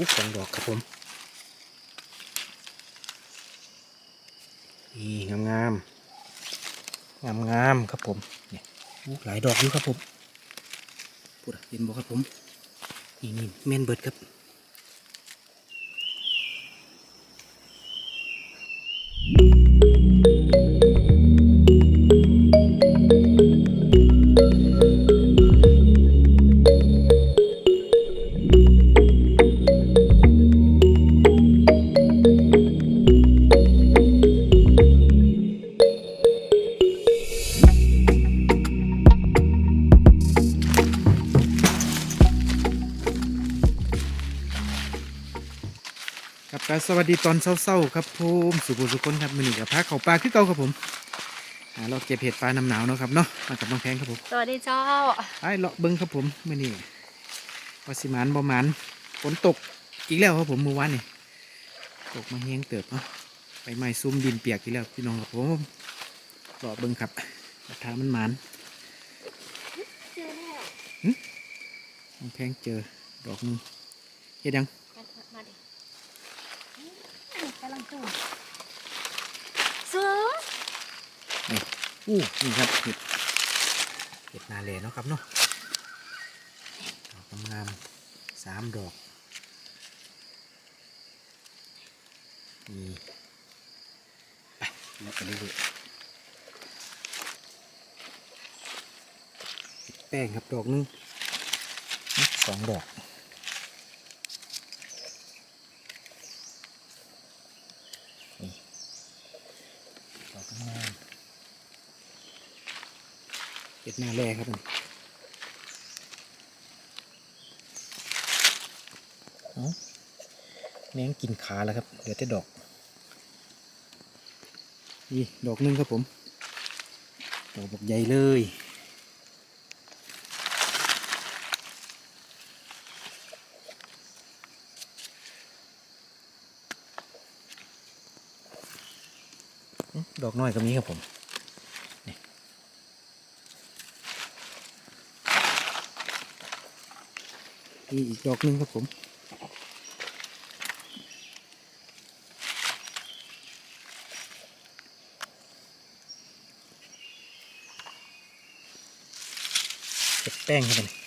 อู้สองดอกครับผม นี่งามงามงามงามครับผมเนี่ยหลายดอกอยู่ครับผมพูดอะเห็นบอกครับผม นี่นี่แมนเบิดครับ ก็สวัสดีตอนเศร้าๆครับผมสุภุสุคนครับมือนี้กับพาเขาปลาคือเก่าครับผมอ่าเราเก็บเห็ดปลาน้ำหนาวเนาะครับเนาะมากับน้องแพงครับผมสวัสดีเจ้าไอ้เลาะเบิ้งครับผมมือนี้วาสิหมานประมาณฝนตกอีกแล้วครับผมเมื่อวานนี่ตกมาเฮงเติบเนาะไปไม้ซุ่มดินเปียกอีกแล้วพี่น้องครับผมเลาะเบิ้งครับกระทามันหมานน้องแพงเจอดอกหนึงเฮ็ดยัง มาดิกำลัง ตื่นเสืออู้นี่ครับเห็ดเห็ดนาเลเนาะครับเนาะดอกงามสามดอกนี่ไปแล้วก็เรื่อยแป้งครับดอกหนึงสองดอกนี่ดอกงามๆ เหน้าแร่ครับผมเอาแมงกินขาแล้วครับ เหลือแต่ดอก นี่ดอกหนึงครับผม ดอกบบใหญ่เลยดอกน้อยก็มีครับผม มีอีกดอกหนึงครับผมเก็บแป้งเข้าไป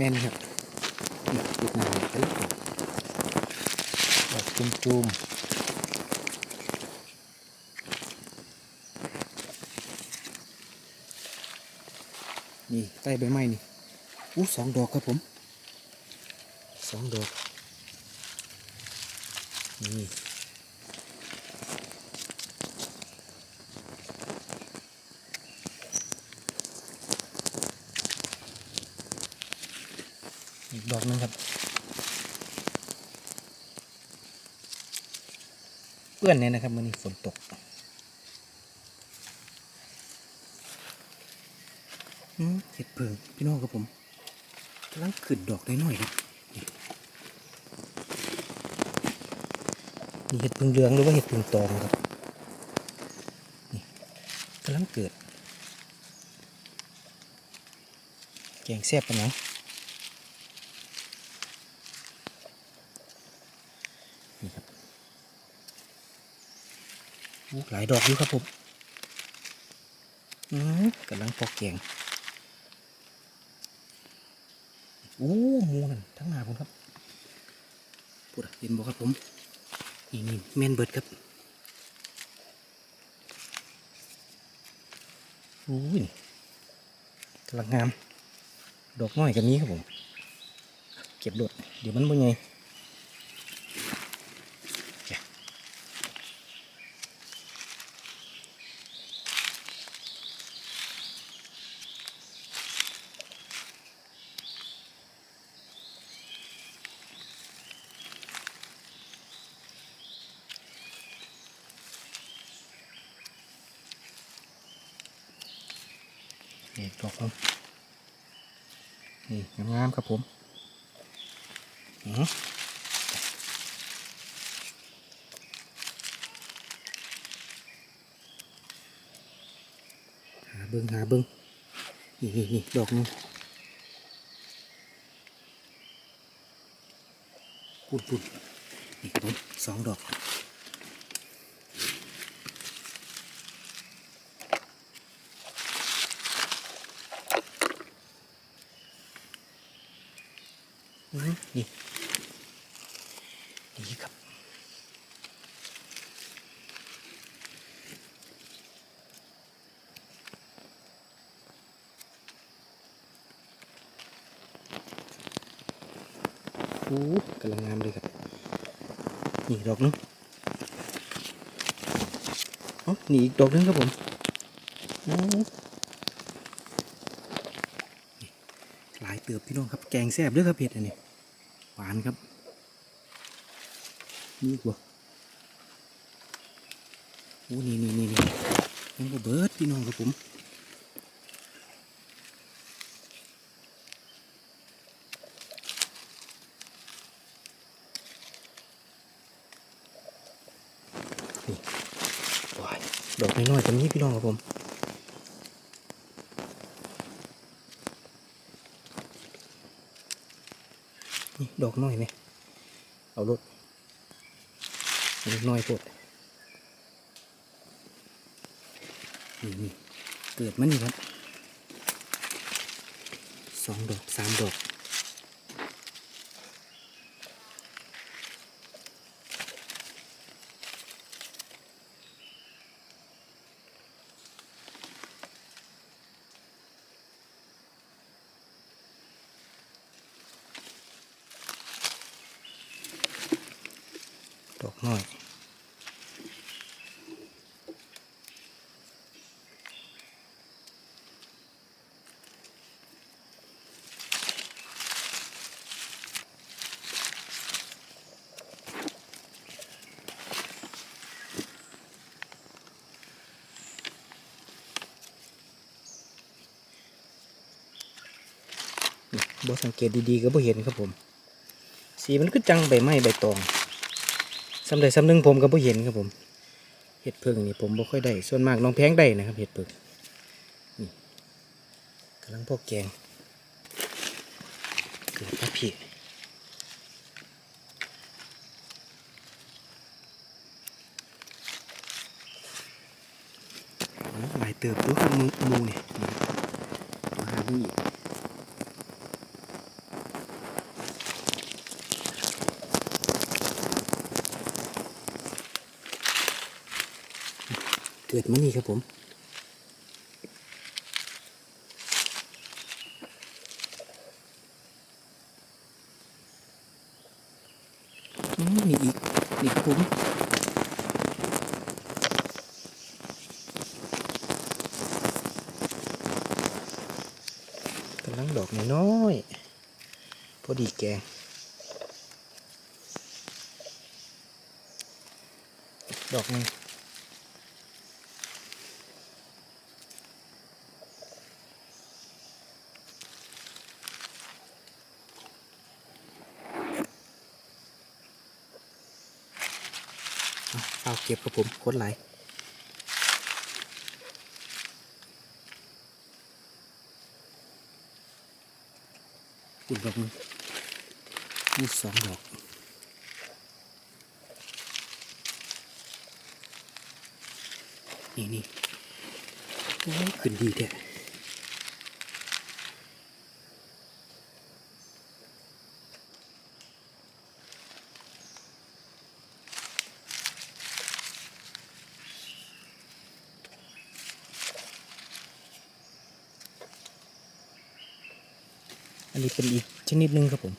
แม่นครับนี่ติดหนาไปแล้วดอกจุ่มจุ่มๆนี่ใต้ใบไม้นี่อู้สองดอกครับผมสองดอก นี่อีก ดอกหนึงครับ เปื้อนเนี่ยนะครับมันนี้ฝนตกอืมเห็ดเพิงพี่น้องครับผมกำลังขึ้นดอกได้หน่อยครับนี่เห็ดเพิงเหลืองหรือว่าเห็ดเพิงตองครับนี่กำลังเกิด แกงแซ่บปะเนาะนี่ครับ อู้ หลายดอกอยู่ครับผมอืมกำลังพอกแกงอู้หมูนั่นทั้งหนาผมครับพูดเห็นบอกครับผมนี่นี่แมนเบิดครับอู้ยนี่กำลังงาม ดอกน้อยกับนี้ครับผม เก็บโดดเดี๋ยวมันบ่ไง นี่ดอกนึงนี่งามครับผมอือหาเบิ้งหาเบิ้งนี่นี่นี่ดอกนึงปุดปุดนี่ครับผมสองดอก นี่นี่ครับ โอ้กำลังงามเลยครับ นี่ดอกนึงอ๋อนี่อีกดอกนึงครับผมโอ้นี่หลาย เติบพี่น้องครับแกงแซ่บเด้วยครับเผ็ดอันนี้หวานครับนี่กว่าโอ้นี่นี่นี่นี่ยังก็เบิดพี่น้องครับผมนี่ว้ายดอกน้อยๆตรงนี้พี่น้องครับผม ดอกน้อยไหมเอารถอันนี้น้อยโพดนี่เกิดมันนี่ครับสองดอกสามดอกดอกน้อย บสังเกตดีๆก็บ่เห็นครับผม สีมันก็จังใบไม้ใบตองสำใดสำนึงผมก็บ่เห็นครับผม เห็ดเพิงนี่ผมบ่ค่อยได้ ส่วนมากน้องแพงได้นะครับ เห็ดเพิงนี่กำลังพวกแกงเกิดพระพี่หลายเติบตัวครับมูมูเนี่ยมาหานี่ เกิดมานี่ครับผมอืมนี่อีก นี่ครับผมกำลังดอกน้อยๆพอดีแกงดอกนึง เก็บครับผมโคตรไหลกุดดอกนึงนี่สองดอกนี่นี่ขึ้นดีแท้ เป็นอีกชนิดหนึ่งครับผม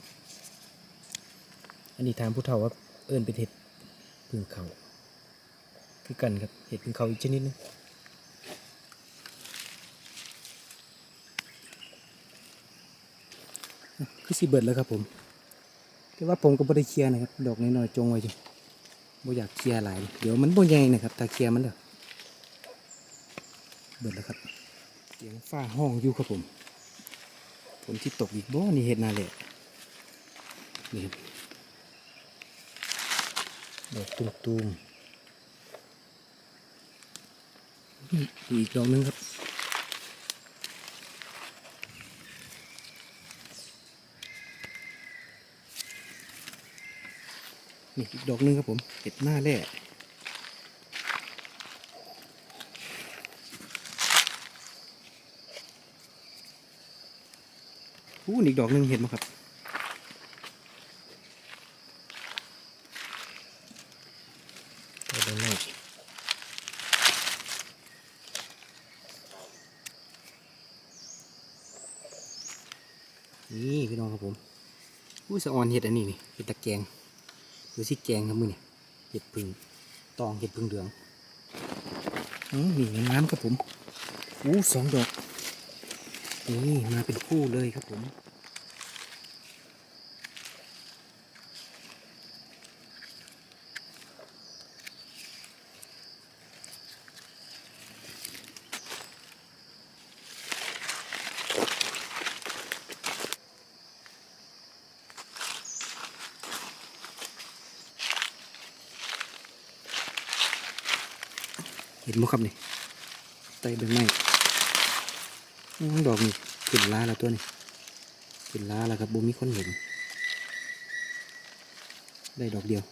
อันนี้ทางผู้เฒ่าว่าเอิ้นเป็นเห็ดพึ่งเขาคือกันครับเห็ดพึ่งเขาอีกชนิดหนึงคือสีเบิดแล้วครับผมแต่ว่าผมก็บ่ได้เคลียร์นะครับ ดอกน้อยๆจงไว้จ้ะบ่อยากเคลียร์หลาย เดี๋ยวมันบ่ใหญ่นะครับถ้าเคลียร์มันเด้อเบิดแล้วครับเสียงฟ้าห้องอยู่ครับผม ฝนที่ตกอีกบ่นี่เห็ดนาแหละนี่ดอกตุ่มๆนี่อีกดอกหนึงครับนี่อีกดอกหนึงครับผมเห็ดหน้าแร่ อู้อีกดอกหนึ่งเห็นไหมครับตัวเดินเลยนี่พี่น้องครับผมอู้สะออนเห็ดอันนี้นี่เห็ดตะแกงหรือสิแกงครับมือเนี่ยเห็ดพึ่งตองเห็ดพึ่งเหลืองอืมนี่งามๆครับผมอู้สองดอก นี่มาเป็นคู่เลยครับผม เห็นมั้ครับนี่ไตใบไม้ ดอกนี่ขึ้นล้าแล้วตัวนี่ขึ้นล้าแล้วครับบุมีคนเห็น ได้ดอกเดียว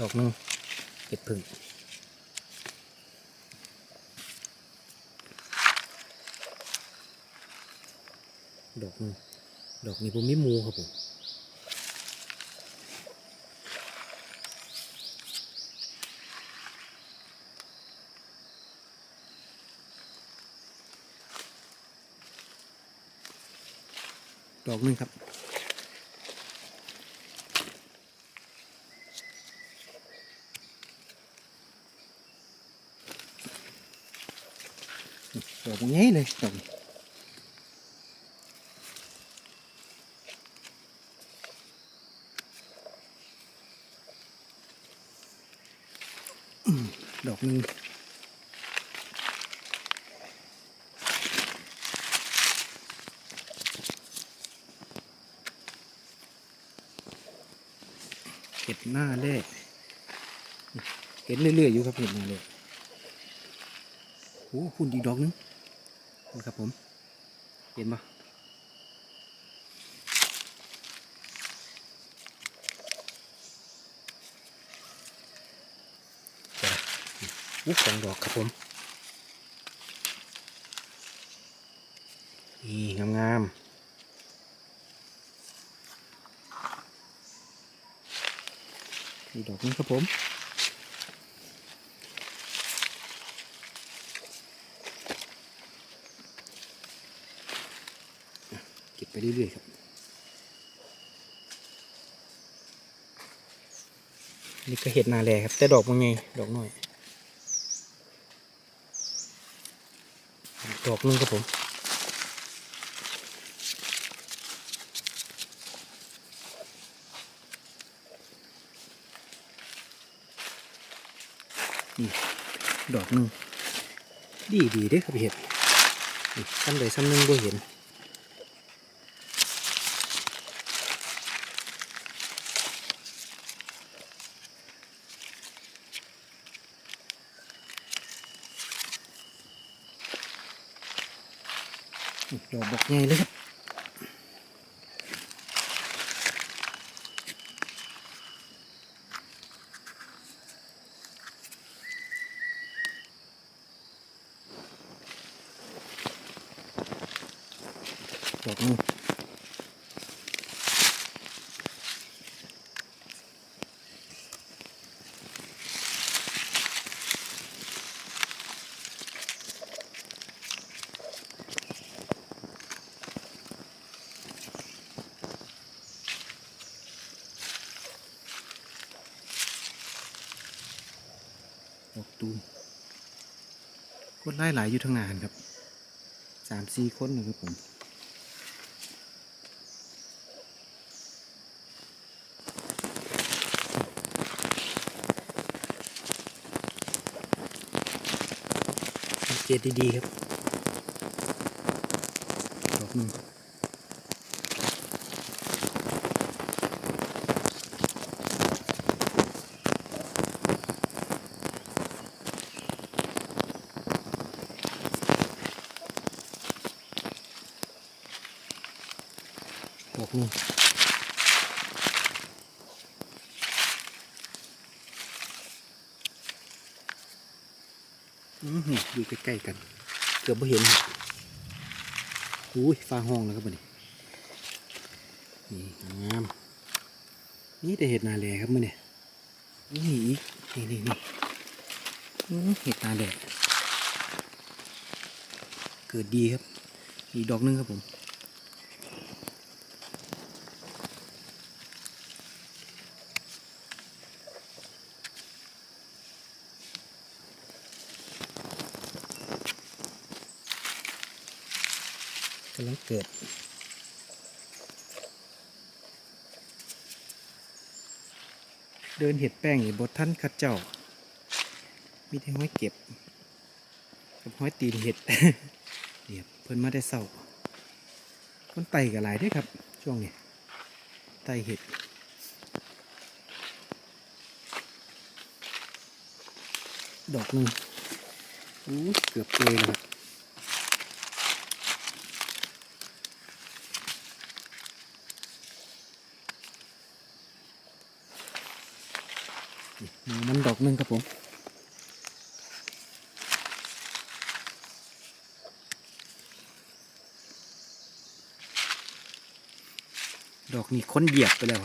ดอกหนึงเห็ดผึ่งดอกหนึงดอกนี้ผมมีหมูครับผม ดอกหนึงครับดอกง่ายเลยดอกดอกหนึงเห็ดหน้าแร่ เห็นเรื่อยๆอยู่ครับเห็น้าแร่โอ้คุณอีกดอกนึงนะครับผม เห็นปะอู้สองดอกครับผม นี่งามๆีดอกนี้ครับผม เก็บไปเรื่อยๆครับนี่ก็เห็ดนาแลครับ แต่ดอกมันไงดอกน้อยดอกนึงครับผมนี่ดอกนึงดีดีเด้ครับเห็ดนี่ซ้ำใดซ้ำหนึงบ่เห็น ดอกบอกไงเลยครับดอกนึงดอกตูม คนไล่หลายอยู่ทางงานครับสามสี่คนนะครับผมดเกตดีๆครับดอกหนึ่งดอกหนึ่งอือนี่อยู่ ใกล้ๆกัน เกือบไม่เห็นอุ้ยฟ้าห้องแล้วครับบัดนี้นี่งาม นี่แต่เห็ดนาแลครับมื่อเนี่ยนี่อีกนี่นี่นี่เห็ดนาแลเกิดดีครับ อีกดอกหนึงครับผม กำลังเกิด เดินเห็ดแป้งนี่บทท่านคัดเจ้า มีแต่ห้อยเก็บ กับห้อยตีนเห็ดเนี่ยเพิ่นมาได้เศร้าคนไต่กับหลายด้วยครับ ช่วงนี้ไต่เห็ดดอกหนึงอู้เกือบเลยแล้วครับ มันดอกหนึ่งครับผมดอกนี้ค้นเหยียบไปแล้ว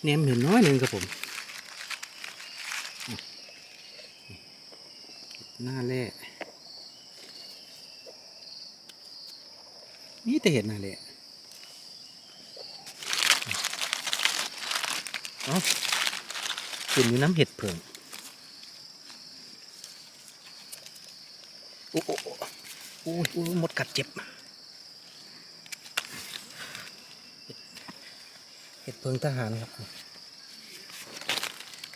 แหนมเห็นน้อยหนึ่งครับผม หน้าแร่นี่ แต่เห็นน่ะแหละเอ๋อเป็นอยู่น้ำเห็ดเผิงโอ้โอ้โอ้โอ้หมดกัดเจ็บ เห็ดเพิงทหารครับ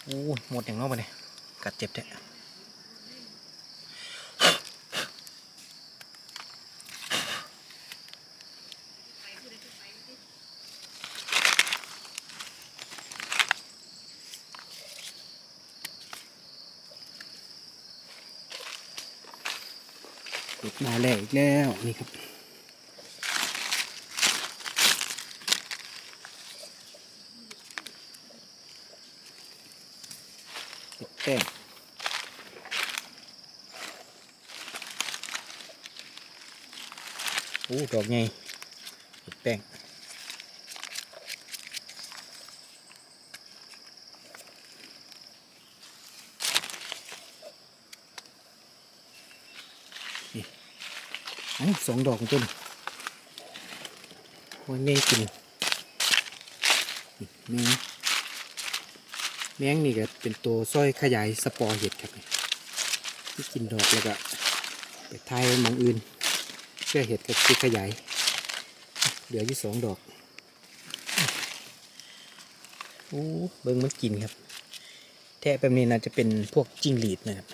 โอ้หมดอย่างนอกไปเนี่ยกัดเจ็บแท้ มาแล้วอีกแล้วนี่ครับแป้งโอ้ดอกไงแป้งนี่เอ้า สองดอกของต้นวันนี้กินนี่แมงแมงนี่ก็เป็นตัวสร้อยขยายสปอร์เห็ดครับที่กินดอกแล้วก็ไปทายมองอื่นเพื่อเห็ดกับที่ขยาย เหลืออยู่สองดอกโอ้เบิ้งมันกินครับ แทะแบบนี้น่าจะเป็นพวกจิ้งหรีดนะครับ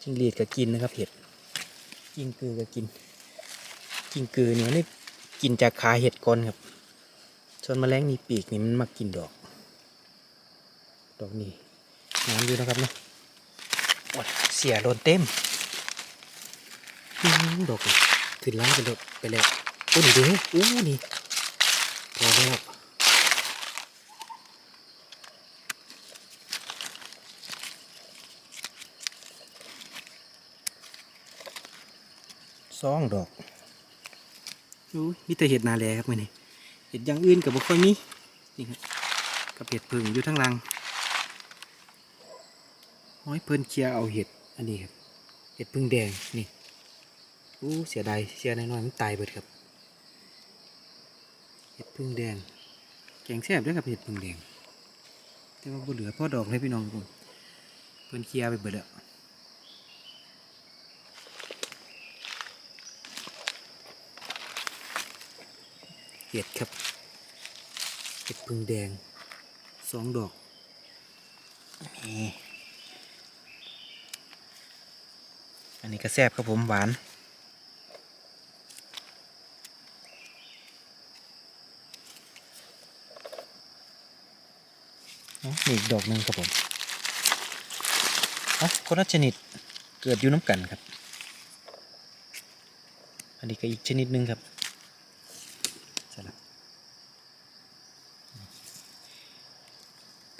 จิ้งหรีดก็กินนะครับเห็ด จิ้งกือก็กินจิ้งกือเนี่ยนี่กินจากขาเห็ดก่อนครับ ส่วนแมลงมีปีกนี่มันมากินดอก ดอกนี้งามอยู่นะครับเนาะเสียโดนเต็มดอกขึ้นไล่ไปดอกไปแล้วโอ้นี่เด้ออู้นี่พอแล้ว สองดอกอู้มีแต่เห็ดนาแลครับมื่อนี้เห็ดอย่างอื่นกับบุค่อยมีนี่ครับกับเห็ดผึ่งอยู่ทั้งรังห้อยเพิ่นเคลียร์เอาเห็ดอันนี้ครับเห็ดพึ่งแดงนี่อู้เสียดายเสียน้อยๆมันตายเบิดครับเห็ดพึ่งแดงแกงแซ่บด้วยครับเห็ดพึ่งแดงแต่ว่าบ่เหลือพ่อดอกเลยพี่น้องครับผมเพิ่นเคลียร์ไปเบิดแล้ว เห็ดครับ เห็ดพึ่งแดงสองดอกนี่อันนี้ก็แซ่บครับผมหวานอ๋อนี่อีกดอกหนึ่งครับผมอ๋อคนละชนิดเกิดอยู่น้ำกันครับ อันนี้ก็อีกชนิดหนึ่งครับใช่ละ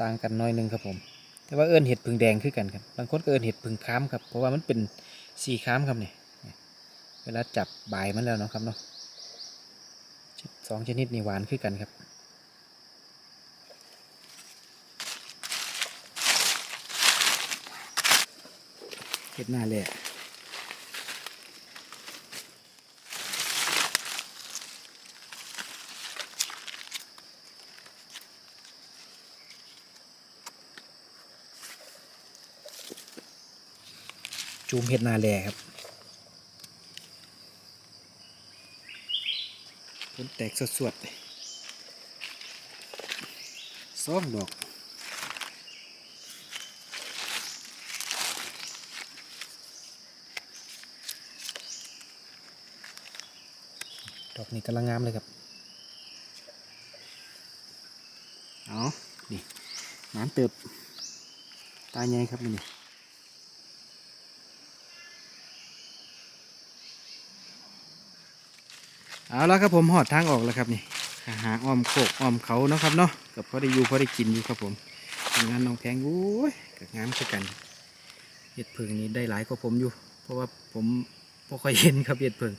ต่างกันน้อยหนึงครับผม แต่ว่าเอิญเห็ดผึ่งแดงคือกันครับบางคนก็เอิญเห็ดผึ่งค้ามครับเพราะว่ามันเป็นสีค้ามครับเนี่ยเวลาจับใบมันแล้วเนาะครับเนาะสองชนิดนี่หวานคือกันครับ เห็ดหน้าแหละ จูมเห็ดนาแลครับผลแตกสวดๆสองดอกดอกนี้กำลังงามเลยครับ เอานี่น้ำเติบ ตาใหญ่ครับนี่ เอาล้วครับผมหอดทางออกแล้วครับนี่หาอ้อมโคกอ้อมเขาเนาะครับเนาะกับพอได้อยู่พอได้กินอยู่ครับผมงานน้องแพงโอ้ยกับงามคือกันเห็ดเพิงนี้ได้หลายกว่าผมอยู่ เพราะว่าผมพอค่อยเห็นครับเห็ดเพิง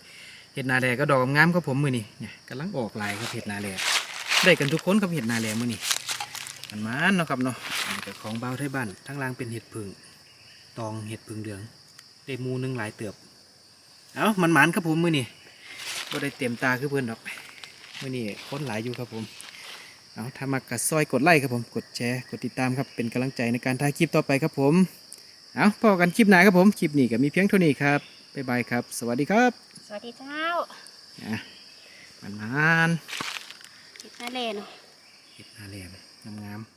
เห็ดนาแลก็ดอกงามครับผมมือนี่เนี่ยกำลังออกลายครับเห็ดนาแลได้กันทุกคนครับเห็ดนาแลมือนี่มันมันเนาะครับเนาะอันนี้ก็ของเบาไทยบ้านทั้งล่างเป็นเห็ดผึ่งตองเห็ดผึ่งเหลืองได้มูหนึงหลายเติบ เอ้ามันมันครับผมมือนี่ ก็ได้เต็มตาคือเพื่อนดอกมือนี่คนหลายอยู่ครับผมเอาถ้ามักกดซอยกดไลค์ครับผม กดแชร์กดติดตามครับเป็นกำลังใจในการถ่ายคลิปต่อไปครับผมเอาพอกันคลิปหน้าครับผมคลิปนี้ก็มีเพียงเท่านี้ครับบ๊ายบายครับ สวัสดีครับ สวัสดีเจ้านะมันมันติดหน้าเลนเนาะเห็ดนาแลงามงามๆ